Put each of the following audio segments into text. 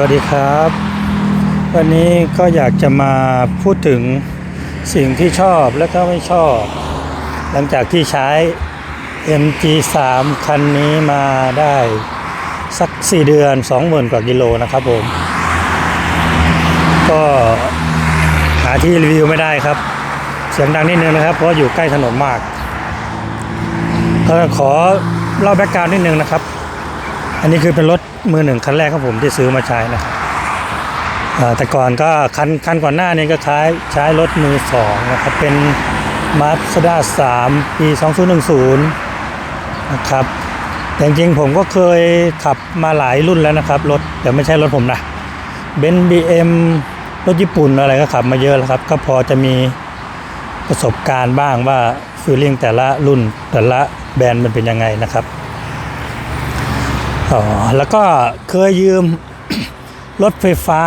วัสดีครับ วันนี้ก็อยากจะมาพูดถึงสิ่งที่ชอบและก็ไม่ชอบ หลังจากที่ใช้ MG3 คันนี้มาได้สัก 4 เดือน 20,000 กว่ากิโลนะครับผม ก็หาที่รีวิวไม่ได้ครับ เสียงดังนิดนึงนะครับ เพราะอยู่ใกล้ถนนมากขอเล่าแบ็กกราวน์นิดนึงนะครับ อันนี้คือเป็นรถมือหนึ่งคันแรกของผมที่ซื้อมาใช้นะครับแต่ก่อนก็คันคันก่อนหน้านี้ก็ใช้ใช้รถมือสองนะครับเป็น Mazda 3ปี2010นะครับแต่จริงๆผมก็เคยขับมาหลายรุ่นแล้วนะครับรถแต่ไม่ใช่รถผมนะเบนซ์บีเอ็มรถญี่ปุ่นอะไรก็ขับมาเยอะแล้วครับ ก็พอจะมีประสบการณ์บ้างว่าฟีลลิ่งแต่ละรุ่นแต่ละแบรนด์มันเป็นยังไงนะครับ อ๋อแล้วก็เคยยืมรถไฟฟ้า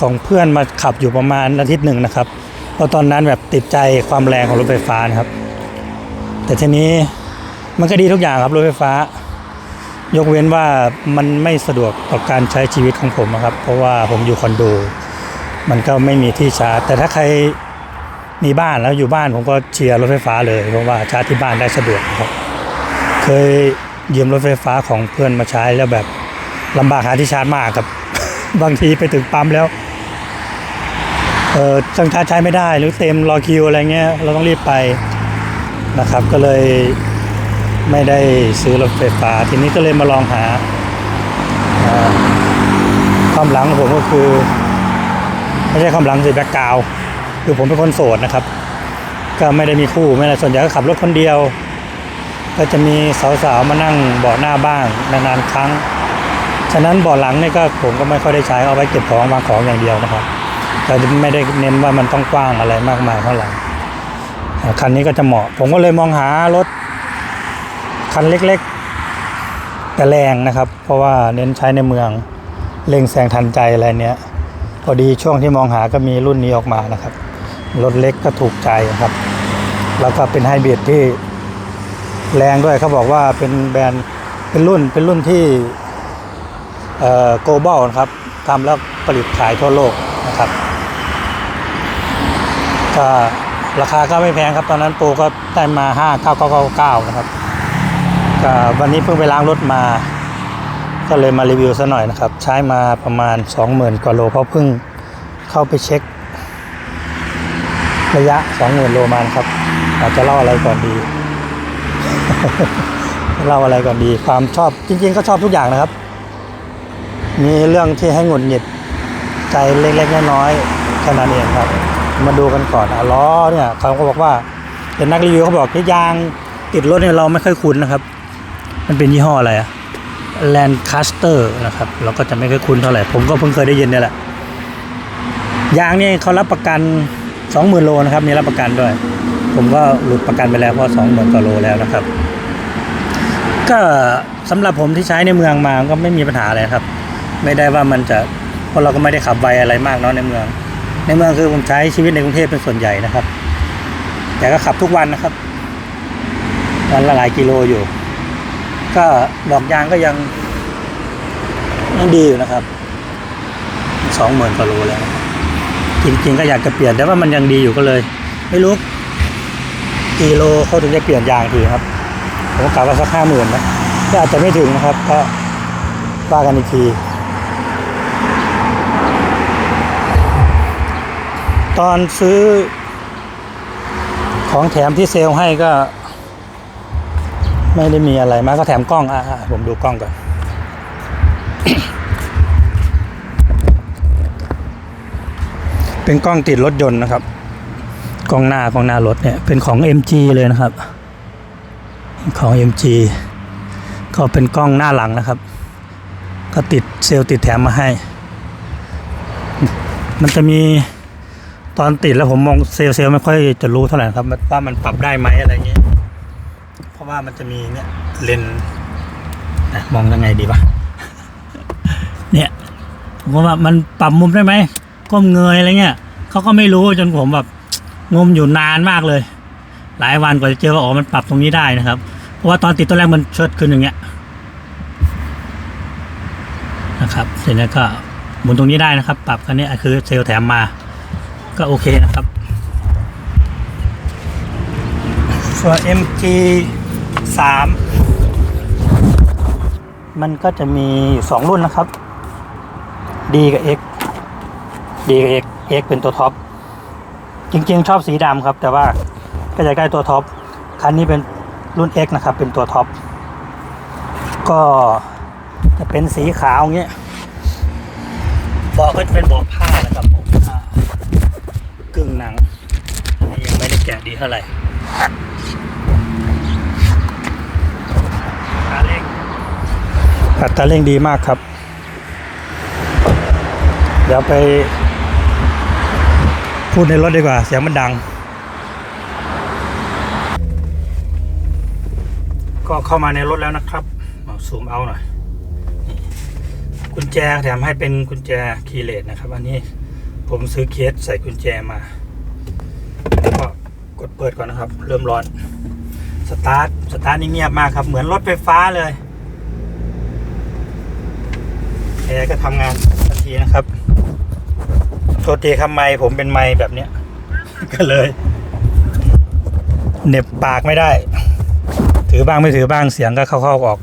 ของเพื่อนมาขับอยู่ประมาณอาทิตย์หนึ่งนะครับเพราะตอนนั้นแบบติดใจความแรงของรถไฟฟ้านะครับ แต่ทีนี้มันก็ดีทุกอย่างครับรถไฟฟ้า ยกเว้นว่ามันไม่สะดวกต่อการใช้ชีวิตของผมนะครับ เพราะว่าผมอยู่คอนโดมันก็ไม่มีที่ชาร์จ แต่ถ้าใครมีบ้านแล้วอยู่บ้านผมก็เชียร์รถไฟฟ้าเลยเพราะว่าชาร์จที่บ้านได้สะดวกครับ เคย ยืมรถไฟฟ้าของเพื่อนมาใช้แล้วแบบลำบากหาที่ชาร์จมากครับ บางทีไปถึงปั๊มแล้วเออจังชาร์จใช้ไม่ได้หรือเต็มรอคิวอะไรเงี้ยเราต้องรีบไปนะครับ ก็เลยไม่ได้ซื้อรถไฟฟ้า ทีนี้ก็เลยมาลองหาความหลังของผมก็คือ ไม่ใช่ความหลังสิแบ็กกราวคือผมเป็นคนโสดนะครับ ก็ไม่ได้มีคู่ไม่อะได้ส่วนใหญ่ก็ขับรถคนเดียว ก็จะมีสาวๆมานั่งเบาะหน้าบ้างนานๆครั้ง ฉะนั้นเบาะหลังเนี่ยก็ผมก็ไม่ค่อยได้ใช้เอาไว้เก็บของวางของอย่างเดียวนะครับแต่ไม่ได้เน้นว่ามันต้องกว้างอะไรมากมายเท่าไหร่คันนี้ก็จะเหมาะ ผมก็เลยมองหารถคันเล็กๆ แต่แรงนะครับ เพราะว่าเน้นใช้ในเมืองเร่งแซงทันใจอะไรเนี้ย พอดีช่วงที่มองหาก็มีรุ่นนี้ออกมานะครับ รถเล็กก็ถูกใจครับ แล้วก็เป็นไฮบริดที่ แรงด้วยเขาบอกว่าเป็นแบรนด์เป็นรุ่นเป็นรุ่นที่เอ่อ global นะครับทำแล้วผลิตขายทั่วโลกนะครับก็ราคาก็ไม่แพงครับ ตอนนั้นโปรก็ได้มา 5,999 นะครับก็วันนี้เพิ่งไปล้างรถมา ก็เลยมารีวิวซะหน่อยนะครับ ใช้มาประมาณ 20,000กว่าโลเพราะเพิ่งเข้าไปเช็ค ระยะ 20,000 โลมานะครับอาจจะเล่าอะไรก่อนดี เล่าอะไรก่อนดี ความชอบจริง ๆ ก็ชอบทุกอย่างนะครับ มีเรื่องที่ให้หงุดหงิดใจเล็กๆน้อยๆแค่นั้นเองครับ มาดูกันก่อนอะล้อเนี่ยเขาก็บอกว่าเป็นนักรีวิวเขาบอกที่ยางติดรถเนี่ยเราไม่ค่อยคุ้นนะครับ มันเป็นยี่ห้ออะไรอะแลนคัสเตอร์นะครับ เราก็จะไม่ค่อยคุ้นเท่าไหร่ ผมก็เพิ่งเคยได้ยินเนี่ยแหละ ยางเนี่ยเขารับประกัน 20,000 โลนะครับ มีรับประกันด้วย ผมก็หลุดประกันไปแล้วเพราะ20,000กว่าโลแล้วนะครับ ก็สำหรับผมที่ใช้ในเมืองมาก็ไม่มีปัญหาอะไรครับ ไม่ได้ว่ามันจะเพราะเราก็ไม่ได้ขับไวอะไรมากเนาะในเมือง ในเมืองคือผมใช้ชีวิตในกรุงเทพเป็นส่วนใหญ่นะครับ แต่ก็ขับทุกวันนะครับวันละหลายกิโลอยู่ ก็ดอกยางก็ยังยังดีอยู่นะครับสองหมื่นกว่าโลแล้วจริงๆก็อยากจะเปลี่ยนแต่ว่ามันยังดีอยู่ก็เลย ไม่รู้กี่โลเขาถึงจะเปลี่ยนยางทีครับ ผมก็กะว่าสักห้าหมื่นนะก็อาจจะไม่ถึงนะครับ ก็ว่ากันอีกที ตอนซื้อ ของแถมที่เซลล์ให้ก็ ไม่ได้มีอะไรมากก็แถมกล้องอะอะผมดูกล้องก่อนเป็นกล้องติดรถยนต์นะครับ กล้องหน้ากล้องหน้ารถเนี่ย เป็นของ MG เลยนะครับ ของ MG ก็เป็นกล้องหน้าหลังนะครับ ก็ติดเซลล์ติดแถมมาให้ มันจะมีตอนติดแล้วผมมองเซลล์เซลล์ไม่ค่อยจะรู้เท่าไหร่ครับว่ามันปรับได้ไหมอะไรเงี้ยเพราะว่ามันจะมีเนี่ยเลนมองยังไงดีวะเนี่ยผมว่ามันปรับมุมได้ไหมก้มเงยอะไรเงี้ยเขาก็ไม่รู้จนผมแบบงมอยู่นานมากเลย หลายวันกว่าจะเจอว่าอ๋อมันปรับตรงนี้ได้นะครับ เพราะว่าตอนติดตัวแรกมันเชิดขึ้นอย่างเงี้ยนะครับ เสร็จแล้วก็หมุนตรงนี้ได้นะครับ ปรับคันนี้คือเซลล์แถมมา ก็โอเคนะครับส่วน MG 3มันก็จะมีสองรุ่นนะครับ D กับ X D กับ X X เป็นตัวท็อป จริงๆ ชอบสีดำครับ แต่ว่าก็จะใกล้ตัวท็อป คันนี้เป็น รุ่น X นะครับ เป็นตัวท็อป ก็จะเป็นสีขาวอย่างเงี้ยเบาะก็จะเป็นเบาะผ้านะครับผมกึ่งหนังยังไม่ได้แกะดีเท่าไหร่ตาเร่งอัตราเร่งดีมากครับ เดี๋ยวไปพูดในรถดีกว่า เสียงมันดัง ก็เข้ามาในรถแล้วนะครับเอาซูมเอาหน่อยกุญแจแถมให้เป็นกุญแจคีย์เลสนะครับ อันนี้ผมซื้อเคสใส่กุญแจมาก็กดเปิดก่อนนะครับ เริ่มร้อนสตาร์ทสตาร์ทนี่เงียบมากครับ เหมือนรถไฟฟ้าเลยแอร์ก็ทำงานทันทีนะครับโทษทีครับไม้ผมเป็นไม้แบบเนี้ยก็เลยเน็บปากไม่ได้ ถือบ้างไม่ถือบ้างเสียงก็เข้าๆออก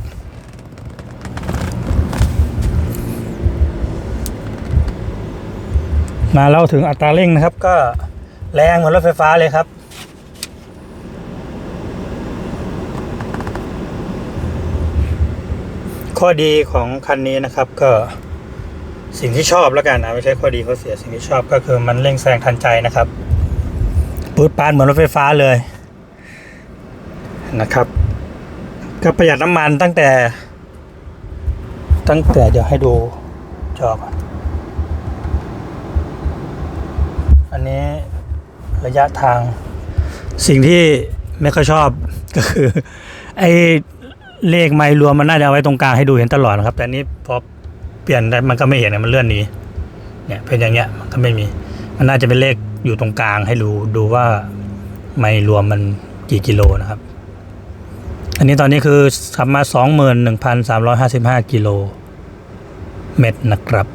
มาเล่าถึงอัตราเร่งนะครับ ก็แรงเหมือนรถไฟฟ้าเลยครับข้อดีของคันนี้นะครับก็สิ่งที่ชอบแล้วกันนะไม่ใช่ข้อดีข้อเสียสิ่งที่ชอบก็คือมันเร่งแซงทันใจนะครับปืดปานเหมือนรถไฟฟ้าเลยนะครับ ก็ประหยัดน้ำมันตั้งแต่ ตั้งแต่เดี๋ยวให้ดูจอก่อนอันนี้ระยะทาง สิ่งที่ไม่ค่อยชอบก็คือ ไอ้เลขไม่รวมมันน่าจะเอาไว้ตรงกลางให้ดูเห็นตลอดนะครับ แต่นี้พอเปลี่ยนได้มันก็ไม่เห็นนะมันเลื่อนนี้เนี่ยเป็นอย่างเงี้ยมันก็ไม่มี มันน่าจะเป็นเลขอยู่ตรงกลางให้ดูดูว่าไม่รวมมันกี่กิโลนะครับ อันนี้ตอนนี้คือขับมาสองหมื่นหนึ่งพันสามร้อยห้าสิบห้ากิโลเมตรนะครับ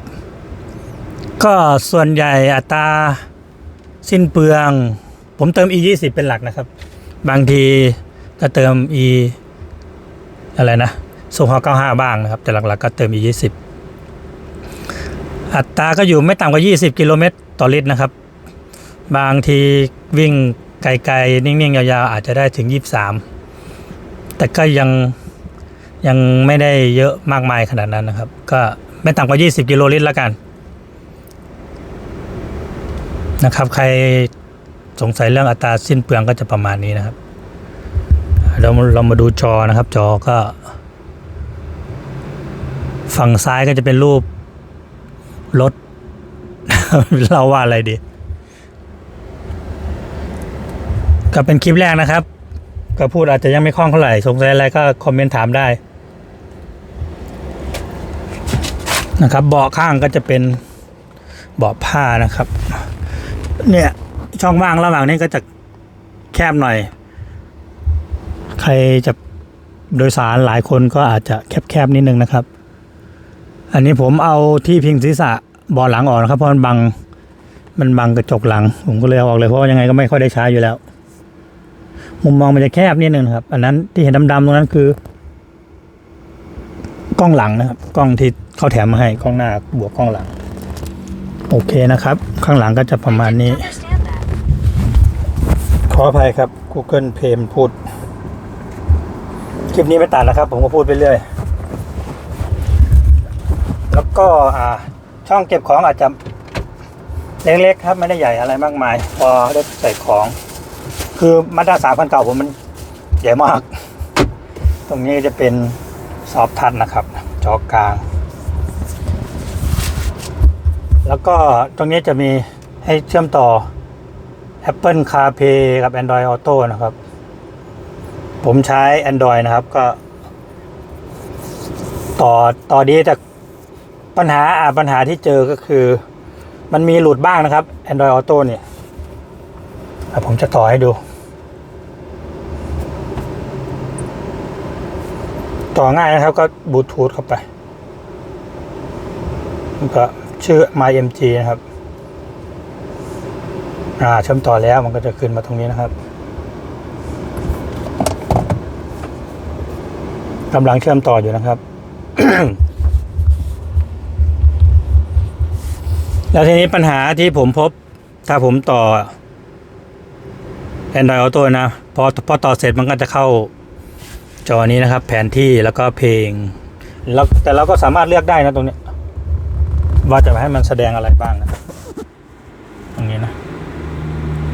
ก็ส่วนใหญ่อัตราสิ้นเปลือง ผมเติม e ยี่สิบเป็นหลักนะครับ บางทีก็เติม e อะไรนะสูฮอ95 บ้างนะครับ แต่หลักๆก็เติม e ยี่สิบอัตราก็อยู่ไม่ต่ำกว่า 20 กิโลเมตรต่อลิตรนะครับ บางทีวิ่งไกลๆ นิ่งๆ ยาวๆ อาจจะได้ถึง 23 แต่ก็ยังยังไม่ได้เยอะมากมายขนาดนั้นนะครับ ก็ไม่ต่ำกว่า 20 กิโลลิตรแล้วกัน นะครับ ใครสงสัยเรื่องอัตราสิ้นเปลืองก็จะประมาณนี้นะครับ เราเรามาดูจอนะครับ จอก็ ฝั่งซ้ายก็จะเป็นรูปรถ เราว่าอะไรดี ก็เป็นคลิปแรกนะครับ ก็พูดอาจจะยังไม่คล่องเท่าไหร่สงสัยอะไรก็คอมเมนต์ถามได้นะครับเบาะข้างก็จะเป็นเบาะผ้านะครับ เนี่ยช่องว่างระหว่างนี้ก็จะแคบหน่อย ใครจะโดยสารหลายคนก็อาจจะแคบๆนิดนึงนะครับ อันนี้ผมเอาที่พิงศีรษะเบาหลังออกนะครับเพราะมันบังมันบังกระจกหลัง ผมก็เลยเอาออกเลยเพราะว่ายังไงก็ไม่ค่อยได้ใช้อยู่แล้ว มุมมองมันจะแคบนิดนึงนครับ อันนั้นที่เห็นดำๆตรงนั้นคือกล้องหลังนะครับ กล้องที่เขาแถมมาให้กล้องหน้าบวกกล้องหลัง โอเคนะครับ ข้างหลังก็จะประมาณนี้ ขออภัยครับ Google p a y มันพูด คลิปนี้ไม่ตัดนะครับ ผมก็พูดไปเรื่อย แล้วก็อ่าช่องเก็บของอาจจะเล็กๆครับไม่ได้ใหญ่อะไรมากมาย พอได้ใส่ของ คือมาด้าสามพันเก่าผมมันใหญ่มาก ตรงนี้จะเป็นซอฟทัชนะครับ จอกลาง แล้วก็ตรงนี้จะมีให้เชื่อมต่อ Apple CarPlay กับ Android Auto นะครับ ผมใช้ Android นะครับก็ ต่อต่อดีแต่ปัญหาอ่าปัญหาที่เจอก็คือ มันมีหลุดบ้างนะครับ Android Auto เนี่ยอ่ผมจะต่อให้ดู ต่อง่ายนะครับก็บลูทูธเข้าไปก็ชื่อ mymg นะครับ อ่าเชื่อมต่อแล้วมันก็จะขึ้นมาตรงนี้นะครับกำลังเชื่อมต่ออยู่นะครับ แล้วทีนี้ปัญหาที่ผมพบ ถ้าผมต่อ Android Auto นะ พอพอต่อเสร็จมันก็จะเข้า จอนี้นะครับ แผนที่แล้วก็เพลงแล้วแต่เราก็สามารถเลือกได้นะตรงนี้ ว่าจะให้มันแสดงอะไรบ้างนะตรงนี้นะ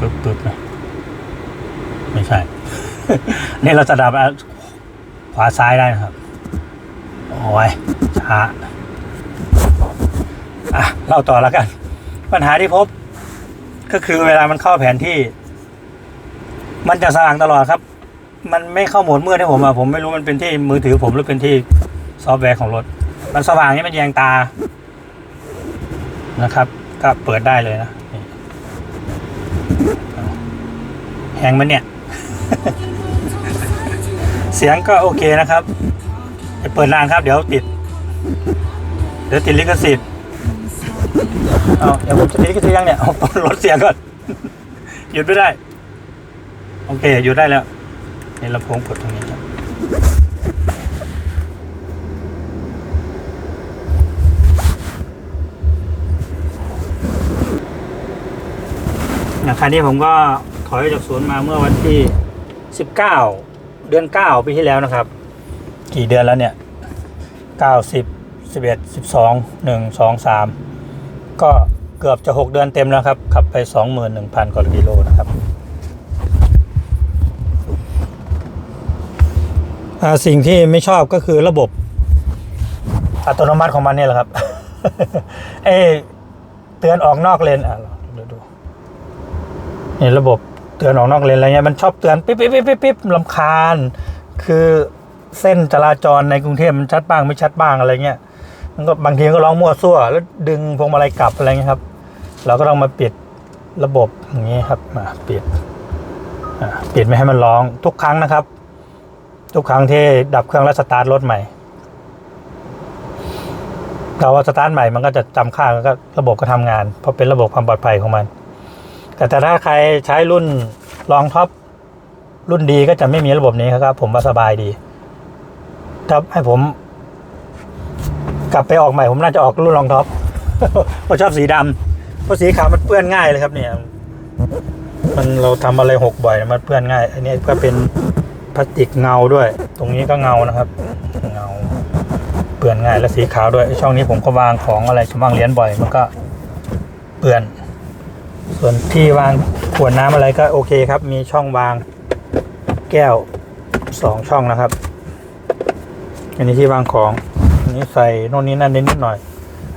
ปึ๊บปึ๊บนะไม่ใช่ นี่เราจะดับขวาซ้ายได้นะครับโอ้ยช้าอะเล่าต่อแล้วกัน ปัญหาที่พบ ก็คือเวลามันเข้าแผนที่ มันจะสว่างตลอดครับ มันไม่เข้าโหมดมืดให้ผมอะผมไม่รู้มันเป็นที่มือถือผมหรือเป็นที่ซอฟต์แวร์ของรถ มันสว่างนี่มันแยงตานะครับ ก็เปิดได้เลยนะแหงมันเนี่ย เสียงก็โอเคนะครับอย่าเปิดนานครับ เดี๋ยวติด เดี๋ยวติดลิขสิทธิ์เอาเดี๋ยวผมจะติดลิขสิทธิ์ยังเนี่ยเอาลดเสียงก่อนหยุดไม่ได้ โอเคหยุดได้แล้ว ในลำโพงกดตรงนี้ครับนะคันนี้ผมก็ถอยจากศูนมาเมื่อวันที่ 19 เดือน 9 ปีที่แล้วนะครับ กี่เดือนแล้วเนี่ย 9 10 11 12 1 2 3 ก็เกือบจะ 6 เดือนเต็มแล้วครับ ขับไป 21,000กว่ากิโลนะครับ สิ่งที่ไม่ชอบก็คือระบบอัตโนมัติของมันเนี่ยแหละครับ เอเตือนออกนอกเลนอะดี๋ยวดูนี่ระบบเตือนออกนอกเลนอะไรเงี้ยมันชอบเตือนปิ๊บปิ๊บปิ๊บปิ๊บปิ๊บลำคาญ คือเส้นจราจรในกรุงเทพมันชัดบ้างไม่ชัดบ้างอะไรเงี้ยมันก็บางทีก็ร้องมั่วซั่ว แล้วดึงพวงมาลัยกลับอะไรเงี้ยครับ เราก็ต้องมาปิดระบบอย่างนี้ครับมาปิดปิดไม่ให้มันร้องทุกครั้งนะครับ ทุกครั้งที่ดับเครื่องแล้วสตาร์ทรถใหม่เราว่าสตาร์ทใหม่มันก็จะจำค่าแล้วก็ระบบก็ทำงาน เพราะเป็นระบบความปลอดภัยของมัน แต่แต่ถ้าใครใช้รุ่นรองท็อปรุ่นดีก็จะไม่มีระบบนี้ครับ ผมว่าสบายดีถ้าให้ผม กลับไปออกใหม่ ผมน่าจะออกรุ่นรองท็อปเพราะชอบสีดำเพราะสีขาวมันเปื้อนง่ายเลยครับเนี่ย มันเราทำอะไรหกบ่อยมันเปื้อนง่าย อันนี้ก็เป็น พลาสติกเงาด้วย ตรงนี้ก็เงานะครับ เงาเปื่อนง่ายและสีขาวด้วย ช่องนี้ผมก็วางของอะไรชวางเหรียญบ่อย มันก็เปื่อน ส่วนที่วางขวดน้ำอะไรก็โอเคครับ มีช่องวางแก้วสองช่องนะครับ อันนี้ที่วางของอันนี้ใส่โน่นนี้นั่นนิดหน่อย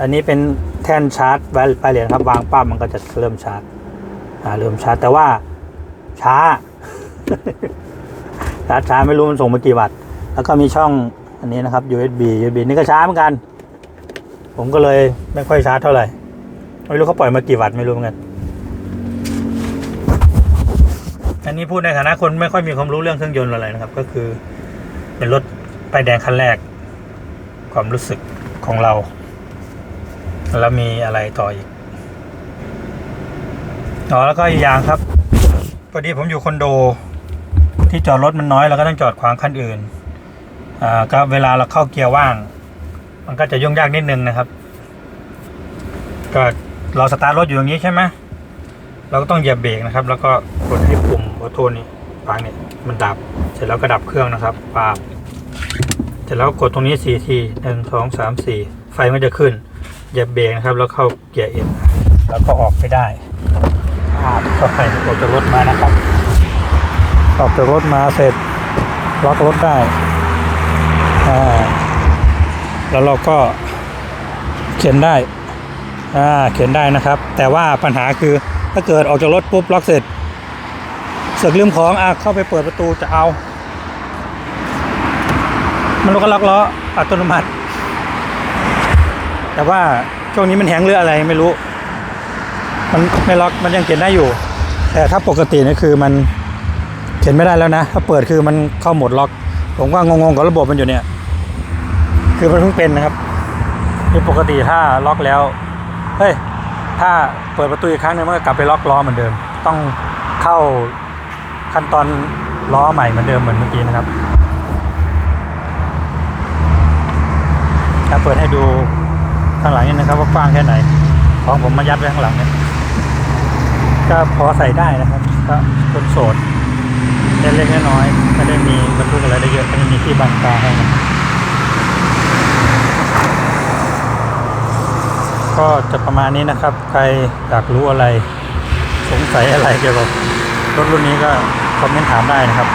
อันนี้เป็นแท่นชาร์จไว้ไปเหรียญครับ วางปั๊บมันก็จะเริ่มชาร์จเริ่มชาร์จแต่ว่าช้า ชาร์จช้าไม่รู้มันส่งมากี่วัตต์แล้วก็มีช่องอันนี้นะครับ USB USB นี่ก็ช้าเหมือนกัน ผมก็เลยไม่ค่อยชาร์จเท่าไหร่ไม่รู้เขาปล่อยมากี่วัตต์ไม่รู้เหมือนกันอันนี้พูดในฐานะคนไม่ค่อยมีความรู้เรื่องเครื่องยนต์อะไรนะครับ ก็คือเป็นรถป้ายแดงคันแรก ความรู้สึกของเรา แล้วมีอะไรต่ออีกอ๋อแล้วก็อีกอย่างครับพอดีผมอยู่คอนโด ที่จอดรถมันน้อยเราก็ต้องจอดขวางคันอื่นอ่าก็เวลาเราเข้าเกียร์ว่าง มันก็จะยุ่งยากนิดนึงนะครับ ก็เราสตาร์ทรถอยู่อย่างนี้ใช่ไหมเราก็ต้องเหยียบเบรกนะครับ แล้วก็กดให้ปุ่มออโต้นี่ฟังเนี่ยมันดับ เสร็จแล้วก็ดับเครื่องนะครับปาบเสร็จแล้วกดตรงนี้สี่ทีหนึ่งสองสามสี่ไฟมันจะขึ้น เหยียบเบรกนะครับ แล้วเข้าเกียร์เอ็นแล้วก็ออกไปได้อ่าก็ไปออกจากรถมานะครับ ออกจากรถมาเสร็จล็อกรถได้ แล้วเราก็เขียนได้ เขียนได้นะครับ แต่ว่าปัญหาคือถ้าเกิดออกจากรถปุ๊บล็อกเสร็จเสือกลืมของอะเข้าไปเปิดประตูจะเอา มันก็ล็อกล้ออัตโนมัติ แต่ว่าช่วงนี้มันแหงเรืออะไรไม่รู้ มันไม่ล็อกมันยังเขียนได้อยู่ แต่ถ้าปกตินี่คือมัน ขียนไม่ได้แล้วนะ ถ้าเปิดคือมันเข้าหมดล็อก ผมก็งงๆกับระบบมันอยู่เนี่ย คือมันเพิ่งเป็นนะครับคือปกติถ้าล็อกแล้วเฮ้ยถ้าเปิดประตูอีกครั้งนึงมันก็กลับไปล็อกล้อเหมือนเดิม ต้องเข้าขั้นตอนล้อใหม่เหมือนเดิมเหมือนเมื่อกี้นะครับถ้าเปิดให้ดูข้างหลังนี่นะครับว่ากว้างแค่ไหน ของผมมายัดไว้ข้างหลังเนี่ยก็พอใส่ได้นะครับ ก็คนโสด เล็กๆน้อยๆไม่ได้มีบรรทุกอะไรได้เยอะไม่ได้มีที่บังตาให้นะก็จะประมาณนี้นะครับ ใครอยากรู้อะไร สงสัยอะไรเกี่ยวกับรถรุ่นนี้ก็คอมเมนต์ถามได้นะครับ